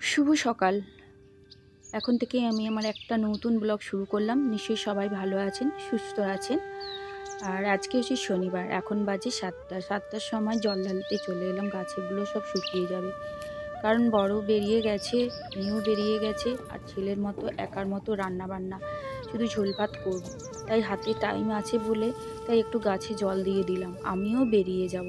শুভ সকাল। এখন থেকে আমি আমার একটা নতুন ব্লগ শুরু করলাম। নিশ্চয়ই সবাই ভালো আছেন, সুস্থ আছেন। আর আজকে হচ্ছে শনিবার। এখন বাজে সাতটা। সাতটার সময় জল ঢালতে চলে এলাম। গাছেরগুলো সব শুকিয়ে যাবে। কারণ বড় বেরিয়ে গেছে, মেয়েও বেরিয়ে গেছে, আর ছেলের মতো একার মতো রান্না বান্না শুধু ঝোল ভাত করব। তাই হাতে টাইম আছে বলে তাই একটু গাছে জল দিয়ে দিলাম। আমিও বেরিয়ে যাব।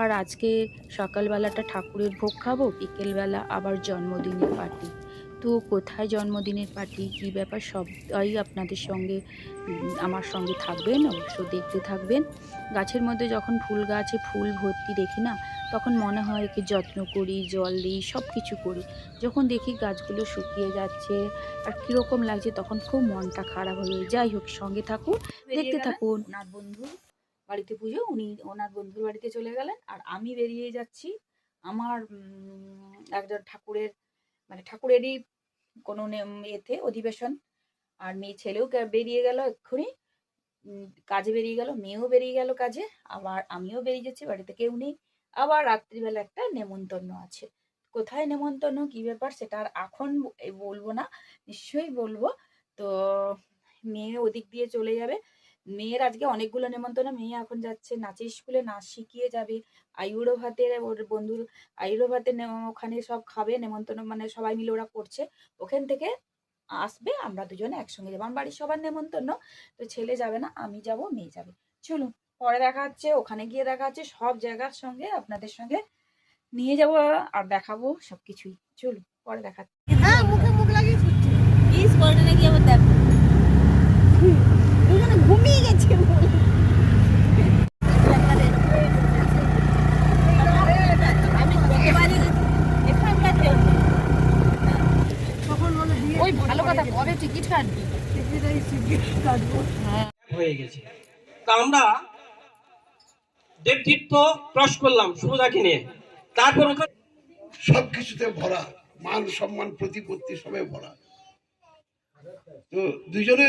আর আজকে সকালবেলাটা ঠাকুরের ভোগ খাব, বিকেলবেলা আবার জন্মদিনের পার্টি তো কোথায় জন্মদিনের পার্টি কী ব্যাপার সবটাই আপনাদের সঙ্গে আমার সঙ্গে থাকবেন অবশ্য দেখতে থাকবেন। গাছের মধ্যে যখন ফুল গাছে ফুল ভর্তি দেখি না তখন মনে হয় একে যত্ন করি জল দিই সব কিছু করি। যখন দেখি গাছগুলো শুকিয়ে যাচ্ছে আর কীরকম লাগছে তখন খুব মনটা খারাপ হয়ে যাই হোক সঙ্গে থাকুন দেখতে থাকুন। ওনার বন্ধু বাড়িতে পুজো উনি ওনার বন্ধুর বাড়িতে চলে গেলেন। আর আমি বেরিয়ে যাচ্ছি আমার একজন ঠাকুরের মানে ঠাকুরেরই কোনো এতে অধিবেশন। আর মেয়ে ছেলেও বেরিয়ে গেল এক্ষুনি। কাজে বেরিয়ে গেল, মেয়েও বেরিয়ে গেল কাজে। আবার আমিও বেরিয়ে যাচ্ছি, বাড়িতে কেউ নেই। আবার রাত্রিবেলা একটা নেমন্তন্ন আছে। কোথায় নেমন্তন্ন? কি ব্যাপার? সেটা আর এখন বলব না। নিশ্চয়ই বলব। তো মেয়ে ওদিক দিয়ে চলে যাবে। মেয়ের আজকে অনেকগুলো নেমন্তন্ন। মেয়ে এখন যাচ্ছে নাচের স্কুলে নাচ শিখিয়ে যাবে। আয়ুরো ভাতের ওর বন্ধুর আয়ুরো ভাতের ওখানে সব খাবে নেমন্তন্ন মানে সবাই মিলে ওরা করছে। ওখান থেকে আসবে আমরা দুজনে একসঙ্গে যাব। আমার বাড়ির সবার নেমন্তন্ন তো ছেলে যাবে না আমি যাব মেয়ে যাবে। চলুন পরে দেখা হচ্ছে ওখানে গিয়ে দেখা হচ্ছে সব জায়গার সঙ্গে আপনাদের সঙ্গে নিয়ে যাব আর দেখাবো সবকিছুই। চলুন পরে দেখা। হ্যাঁ মুখে মুখ লাগিয়ে শুচ্ছে প্লিজ করে নাকি আবার দেখো। দুজনে ঘুমিয়ে গেছে ওই ভালো কথা কবে টিকিট কাটবি হয়ে গেছে। তা আমরা দেবতীর্থ ক্রস করলাম সুভদাকে নিয়ে। তারপর ওখানে সবকিছুতে ভরা মান সম্মান প্রতিপত্তি সবে ভরা। তো দুজনে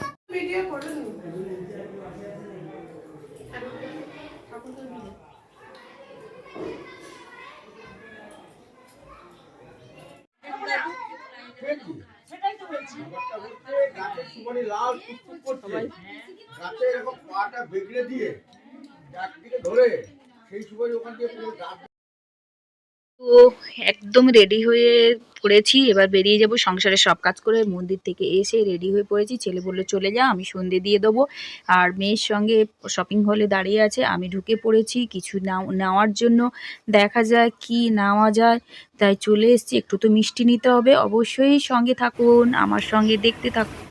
সুপারি লাল টুকটুক করছে। গাছে এরকম পাটা বেগড়ে দিয়ে একদিকে ধরে সেই সুপারি ওখান থেকে পুরো গাছ তো একদম রেডি হয়ে পড়েছি এবার বেরিয়ে যাব সংসারে সব কাজ করে মন্দির থেকে এসে রেডি হয়ে পড়েছি। ছেলে বলল চলে যা আমি সন্ধে দিয়ে দেবো। আর মেয়ের সঙ্গে শপিং হলে দাঁড়িয়ে আছে আমি ঢুকে পড়েছি কিছু নাও- নেওয়ার জন্য দেখা যায় কি নেওয়া যায় তাই চলে এসেছি। একটু তো মিষ্টি নিতে হবে অবশ্যই সঙ্গে থাকুন আমার সঙ্গে দেখতে থাকুন।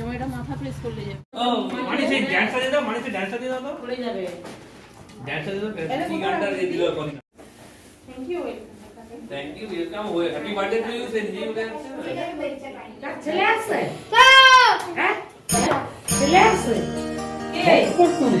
যেমন এটা মাথা প্রেস করলে যাবে ও মানে সেই ড্যান্সটা দিয়ে দাও মানে সেই ড্যান্সটা দিয়ে দাও তো। পড়ে যাবে। ড্যান্সটা দিয়ে দাও কি গানটা দিয়ে দিল এখন thank you thank you welcome happy birthday to you CNG ইউ ক্যান ছেলে আছে হ্যাঁ? কি? করি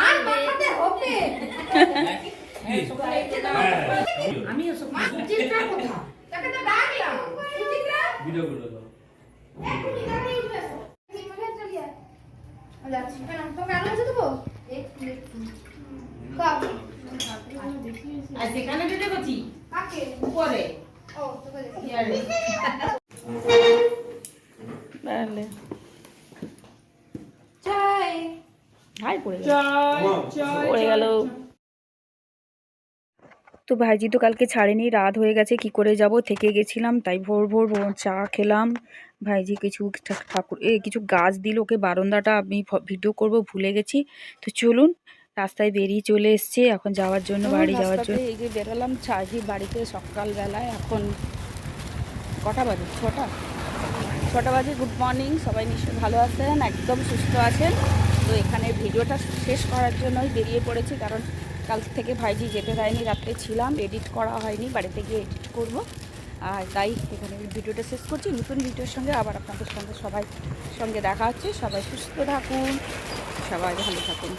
অল্প অল্প অল্প ভিডিও করে দাও। আর সেখানে যেতে করছি উপরে। ইয়ারে। হাই পড়ে গেল। পড়ে গেল। তো ভাইজি তো কালকে ছাড়েনি রাত হয়ে গেছে কি করে যাব? থেকে গেছিলাম তাই ভোর ভোর ভোর চা খেলাম। ভাইজি কিছু ঠাকুর এ কিছু গাছ দিল ওকে বারান্দাটা আমি ভিডিও করব ভুলে গেছি। তো চলুন রাস্তায় বেরিয়ে চলে এসছে এখন যাওয়ার জন্য বাড়ি যাওয়ার জন্য। এই যে বেরোলাম ছাড়ি বাড়িতে সকালবেলায় এখন কটা বাজে? ছটা? ছটা বাজে গুড মর্নিং সবাই নিশ্চয়ই ভালো আছেন একদম সুস্থ আছেন। তো এখানে ভিডিওটা শেষ করার জন্যই বেরিয়ে পড়েছি, কারণ কাল থেকে ভাইজি যেতে দেয়নি, রাত্রে ছিলাম এডিট করা হয়নি, বাড়িতে গিয়ে এডিট করব। আর তাই এখানে ভিডিওটা শেষ করছি, নতুন ভিডিওর সঙ্গে আবার আপনাদের সঙ্গে সবাই সঙ্গে দেখা হচ্ছে। সবাই সুস্থ থাকুন, সবাই ভালো থাকুন।